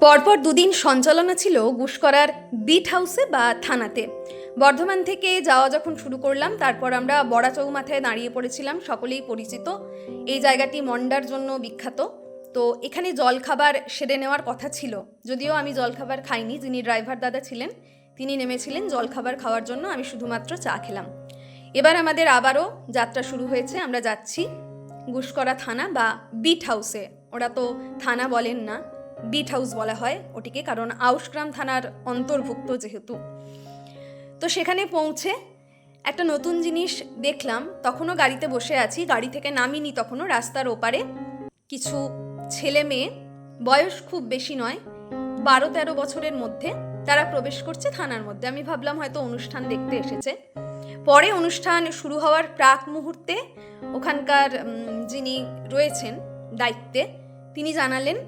পরপর দুদিন সঞ্চালনা ছিল গুসকরার বিট হাউসে বা থানাতে। বর্ধমান থেকে যাওয়া যখন শুরু করলাম, তারপর আমরা বড়া চৌমাথায় দাঁড়িয়ে পড়েছিলাম, সকলেই পরিচিত। এই জায়গাটি মন্ডার জন্য বিখ্যাত। তো এখানে জলখাবার সেরে নেওয়ার কথা ছিল। যদিও আমি জলখাবার খাইনি, যিনি ড্রাইভার দাদা ছিলেন, তিনি নেমেছিলেন জলখাবার খাওয়ার জন্য, আমি শুধুমাত্র চা খেলাম। এবার আমাদের আবারও যাত্রা শুরু হয়েছে, আমরা যাচ্ছি গুসকরা থানা বা বিট হাউসে। ওরা তো থানা বলেন না। বিট হাউস বলা হয় ওটিকে, কারণ আউসগ্রাম থানার অন্তর্ভুক্ত যেহেতু। তো সেখানে পৌঁছে একটা নতুন জিনিস দেখলাম, তখনও গাড়িতে বসে আছি। গাড়ি থেকে নামিনি তখনও, রাস্তার ওপারে। কিছু ছেলে মেয়ে, বয়স খুব বেশি নয় বারো তেরো বছরের মধ্যে তারা প্রবেশ করছে থানার মধ্যে। আমি ভাবলাম হয়তো অনুষ্ঠান দেখতে এসেছে। পরে অনুষ্ঠান শুরু হওয়ার প্রাক মুহূর্তে ওখানকার যিনি রয়েছেন দায়িত্বে, তিনি জানালেন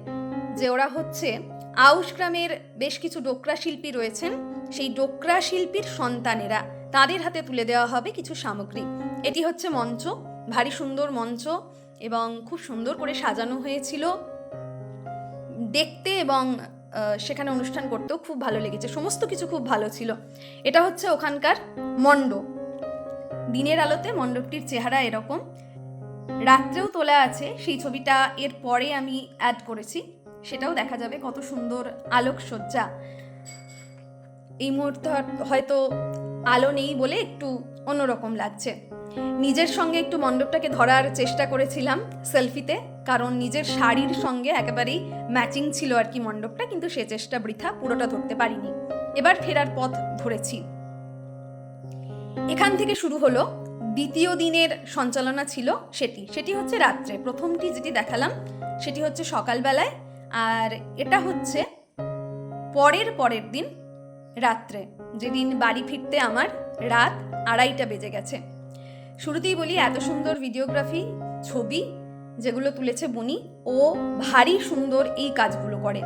যে ওরা হচ্ছে আউশ গ্রামের বেশ কিছু ডোকরা শিল্পী রয়েছেন। সেই ডোকরা শিল্পীর সন্তানেরা তাদের হাতে তুলে দেওয়া হবে কিছু সামগ্রী। এটি হচ্ছে মঞ্চ, ভারী সুন্দর মঞ্চ এবং খুব সুন্দর করে সাজানো হয়েছিল। দেখতে এবং সেখানে অনুষ্ঠান করতেও খুব ভালো লেগেছে। সমস্ত কিছু খুব ভালো ছিল। এটা হচ্ছে ওখানকার মণ্ডপ। দিনের আলোতে মণ্ডপটির চেহারা এরকম। রাত্রেও তোলা আছে। সেই ছবিটা এর পরে আমি অ্যাড করেছি। সেটাও দেখা যাবে কত সুন্দর আলোকসজ্জা। এই মুহূর্তে হয়তো আলো নেই বলে একটু অন্যরকম লাগছে। নিজের সঙ্গে একটু মণ্ডপটাকে ধরার চেষ্টা করেছিলাম সেলফিতে, কারণ নিজের শাড়ির সঙ্গে একেবারেই ম্যাচিং ছিল আর কি মণ্ডপটা, কিন্তু সে চেষ্টা বৃথা, পুরোটা ধরতে পারিনি। এবার ফেরার পথ ধরেছি। এখান থেকে শুরু হলো, দ্বিতীয় দিনের সঞ্চালনা ছিল সেটি। সেটি হচ্ছে রাত্রে। প্রথমটি যেটি দেখালাম, সেটি হচ্ছে সকালবেলায় আর এটা হচ্ছে পরের পরের দিন রাত্রে, যেদিন বাড়ি ফিরতে আমার রাত আড়াইটা বেজে গেছে। শুরুতেই বলি, এত সুন্দর ভিডিওগ্রাফি ছবি যেগুলো তুলেছে বনি, ও ভারী সুন্দর এই কাজগুলো করে।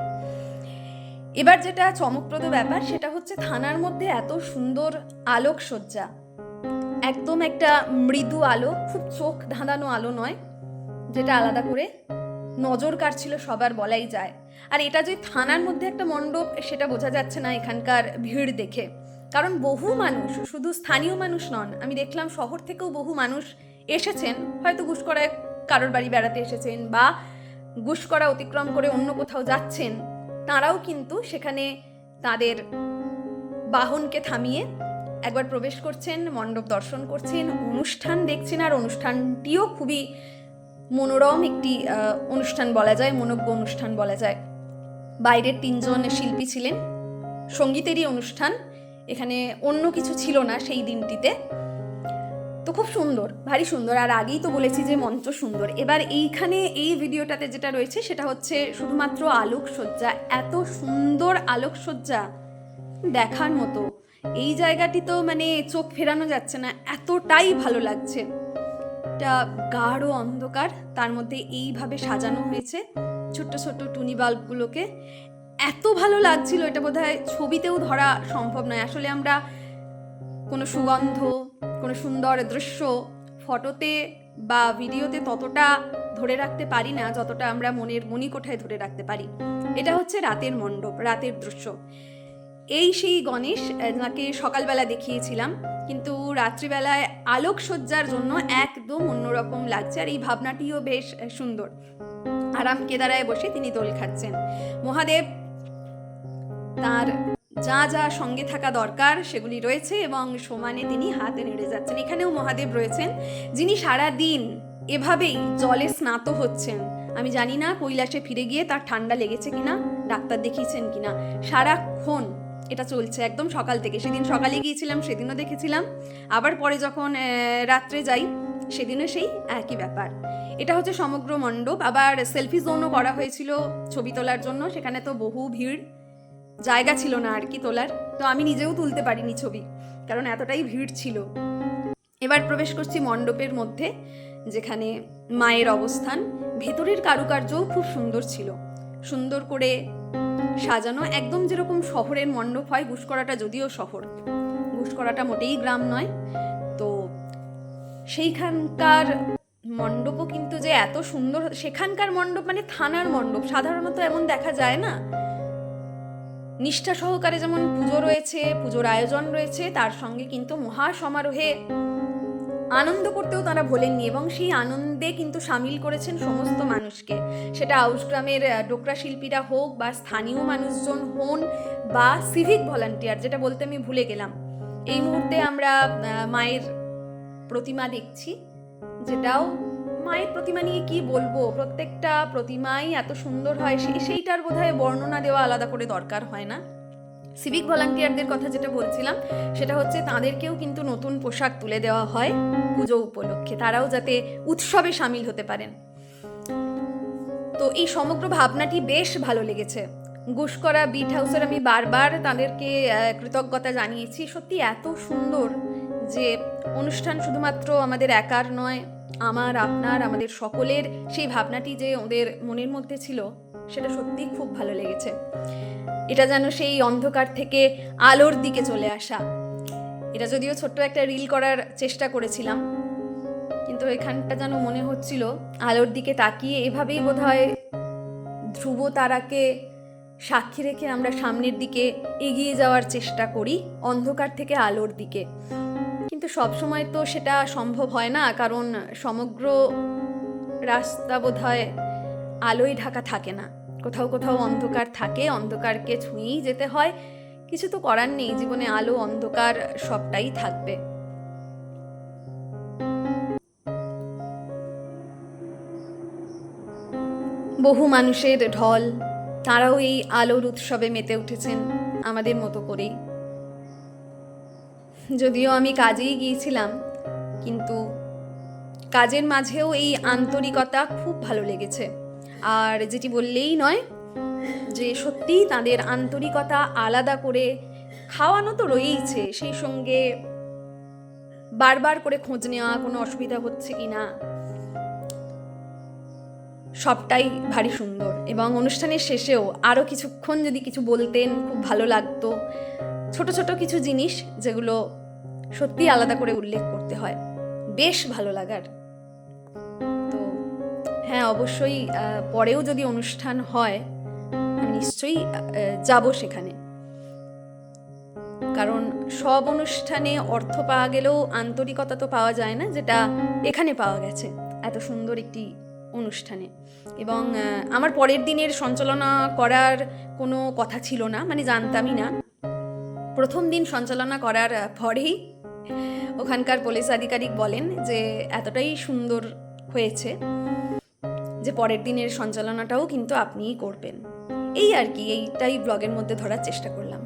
এবার যেটা চমকপ্রদ ব্যাপার, সেটা হচ্ছে থানার মধ্যে এত সুন্দর আলোকসজ্জা। একদম একটা মৃদু আলো, খুব চোখ ধাঁধানো আলো নয়, যেটা আলাদা করে নজর কাড়ছিল সবার বলাই যায়। আর এটা যে থানার মধ্যে একটা মণ্ডপ, সেটা বোঝা যাচ্ছে না এখানকার ভিড় দেখে। কারণ বহু মানুষ, শুধু স্থানীয় মানুষ নন, আমি দেখলাম শহর থেকেও বহু মানুষ এসেছেন। হয়তো গুসকরায় কারোর বাড়ি বেড়াতে এসেছেন বা গুসকরা অতিক্রম করে অন্য কোথাও যাচ্ছেন। তারাও কিন্তু সেখানে তাদের বাহনকে থামিয়ে একবার প্রবেশ করছেন, মণ্ডপ দর্শন করছেন, অনুষ্ঠান দেখছেন, আর অনুষ্ঠানটিও খুবই মনোরম একটি অনুষ্ঠান বলা যায়, মনোজ্ঞ অনুষ্ঠান বলা যায়। বাইরের তিনজন শিল্পী ছিলেন। সঙ্গীতেরই অনুষ্ঠান। এখানে অন্য কিছু ছিল না সেই দিনটিতে। তো খুব সুন্দর, ভারী সুন্দর। আর আগেই তো বলেছি যে মঞ্চ সুন্দর। এবার এইখানে এই ভিডিওটাতে যেটা রয়েছে সেটা হচ্ছে শুধুমাত্র আলোকসজ্জা। এত সুন্দর আলোকসজ্জা দেখার মতো। এই জায়গাটি তো মানে চোখ ফেরানো যাচ্ছে না। এতটাই ভালো লাগছে। একটা গাঢ় অন্ধকার তার মধ্যে এইভাবে সাজানো হয়েছে। ছোট্ট ছোট্ট টুনি বাল্বগুলোকে। এত ভালো লাগছিল, এটা বোধহয় ছবিতেও ধরা সম্ভব নয়। আসলে আমরা কোনো সুগন্ধ, কোনো সুন্দর দৃশ্য ফটোতে বা ভিডিওতে ততটা ধরে রাখতে পারি না, যতটা আমরা মনের মণিকোঠায় ধরে রাখতে পারি। এটা হচ্ছে রাতের মণ্ডপ, রাতের দৃশ্য। এই সেই গণেশ যাকে সকালবেলা দেখিয়েছিলাম। কিন্তু রাত্রিবেলায় আলোকসজ্জার জন্য একদম অন্যরকম লাগছে আর এই ভাবনাটিও বেশ সুন্দর। আরাম কেদারায় বসে তিনি দোল খাচ্ছেন। মহাদেব, তার যা যা সঙ্গে থাকা দরকার সেগুলি রয়েছে এবং সমানে তিনি হাতে নেড়ে যাচ্ছেন। এখানেও মহাদেব রয়েছেন, যিনি সারা দিন এভাবেই জলে স্নাত হচ্ছেন। আমি জানি না কৈলাসে ফিরে গিয়ে তার ঠান্ডা লেগেছে কিনা, ডাক্তার দেখিয়েছেন কিনা। সারাক্ষণ এটা চলছে একদম সকাল থেকে। সেদিন সকালে গিয়েছিলাম, সেদিনও দেখেছিলাম। আবার পরে যখন রাত্রে যাই, সেদিনও সেই একই ব্যাপার। এটা হচ্ছে সমগ্র মণ্ডপ। আবার সেলফি জোনও করা হয়েছিল ছবি তোলার জন্য। সেখানে তো বহু ভিড়। জায়গা ছিল না আর কি তোলার। তো আমি নিজেও তুলতে পারিনি ছবি, কারণ এতটাই ভিড় ছিল। এবার প্রবেশ করছি মণ্ডপের মধ্যে, যেখানে মায়ের অবস্থান। ভেতরের কারুকার্যও খুব সুন্দর ছিল। সুন্দর করে সাজানো একদম যেরকম শহরের মণ্ডপ হয় ঘুষকরাটা যদিও শহর। ঘুষকরাটা মোটেই গ্রাম নয়। তো সেইখানকার মণ্ডপও কিন্তু যে এত সুন্দর, সেখানকার মণ্ডপ মানে থানার মণ্ডপ। সাধারণত এমন দেখা যায় না। নিষ্ঠা সহকারে যেমন পুজো রয়েছে, পুজোর আয়োজন রয়েছে, তার সঙ্গে কিন্তু মহা সমারোহে আনন্দ করতেও তারা ভোলেননি এবং সেই আনন্দে কিন্তু সামিল করেছেন সমস্ত মানুষকে। সেটা আউসগ্রামের ডোকরা শিল্পীরা হোক বা স্থানীয় মানুষজন হন বা সিভিক ভলান্টিয়ার যেটা বলতে আমি ভুলে গেলাম। এই মুহূর্তে আমরা মায়ের প্রতিমা দেখছি, যেটাও মায়ের প্রতিমা নিয়ে কি বলব? প্রত্যেকটা প্রতিমাই এত সুন্দর হয় সেই সেইটার বোধহয় বর্ণনা দেওয়া আলাদা করে দরকার হয় না। সিভিক ভলান্টিয়ারদের কথা যেটা বলছিলাম, সেটা হচ্ছে তাদেরকেও কিন্তু নতুন পোশাক তুলে দেওয়া হয় পুজো উপলক্ষে। তারাও যাতে উৎসবে সামিল হতে পারেন। তো এই সমগ্র ভাবনাটি বেশ ভালো লেগেছে। গুসকরা বিট হাউসের আমি বারবার তাদেরকে কৃতজ্ঞতা জানিয়েছি। সত্যি এত সুন্দর যে অনুষ্ঠান শুধুমাত্র আমাদের একার নয়, আমার, আপনার, আমাদের সকলের সেই ভাবনাটি যে ওদের মনের মধ্যে ছিল, সেটা সত্যিই খুব ভালো লেগেছে। এটা যেন সেই অন্ধকার থেকে আলোর দিকে চলে আসা। এটা যদিও ছোট্ট একটা রিল করার চেষ্টা করেছিলাম, কিন্তু এখানটা যেন মনে হচ্ছিল আলোর দিকে তাকিয়ে এভাবেই বোধহয় ধ্রুব তারাকে সাক্ষী রেখে আমরা সামনের দিকে এগিয়ে যাওয়ার চেষ্টা করি অন্ধকার থেকে আলোর দিকে। কিন্তু সব সময় তো সেটা সম্ভব হয় না, কারণ সমগ্র রাস্তা বোধ হয় আলোয় ঢাকা থাকে না। কোথাও কোথাও অন্ধকার থাকে, অন্ধকারকে ছুঁয়েই যেতে হয়। কিছু তো করার নেই, জীবনে আলো, অন্ধকার সবটাই থাকবে। বহু মানুষের ঢল, তারাও এই আলোর উৎসবে মেতে উঠেছেন, আমাদের মতো করেই। যদিও আমি কাজেই গিয়েছিলাম, কিন্তু কাজের মাঝেও এই আন্তরিকতা খুব ভালো লেগেছে। আর যেটি বললেই নয় যে সত্যিই তাদের আন্তরিকতা আলাদা করে খাওয়ানো তো রয়েইছে, সেই সঙ্গে বারবার করে খোঁজ নেওয়া কোনো অসুবিধা হচ্ছে কি না? সবটাই ভারী সুন্দর। এবং অনুষ্ঠানের শেষেও আরও কিছুক্ষণ যদি কিছু বলতেন, খুব ভালো লাগতো। ছোট ছোট কিছু জিনিস যেগুলো সত্যি আলাদা করে উল্লেখ করতে হয়। বেশ ভালো লাগার। হ্যাঁ অবশ্যই পরেও যদি অনুষ্ঠান হয়, আমি নিশ্চয়ই যাব সেখানে। কারণ সব অনুষ্ঠানে অর্থ পাওয়া গেলেও আন্তরিকতা তো পাওয়া যায় না, যেটা এখানে পাওয়া গেছে, এত সুন্দর একটি অনুষ্ঠানে। এবং আমার পরের দিনের সঞ্চালনা করার কোনো কথা ছিল না মানে জানতামই না। প্রথম দিন সঞ্চালনা করার পরেই ওখানকার পুলিশ আধিকারিক বলেন যে, এতটাই সুন্দর হয়েছে। যে পরের দিনের সঞ্চালনাটাও কিন্তু আপনিই করবেন। এই আর কি, এইটাই ব্লগের মধ্যে ধরার চেষ্টা করলাম।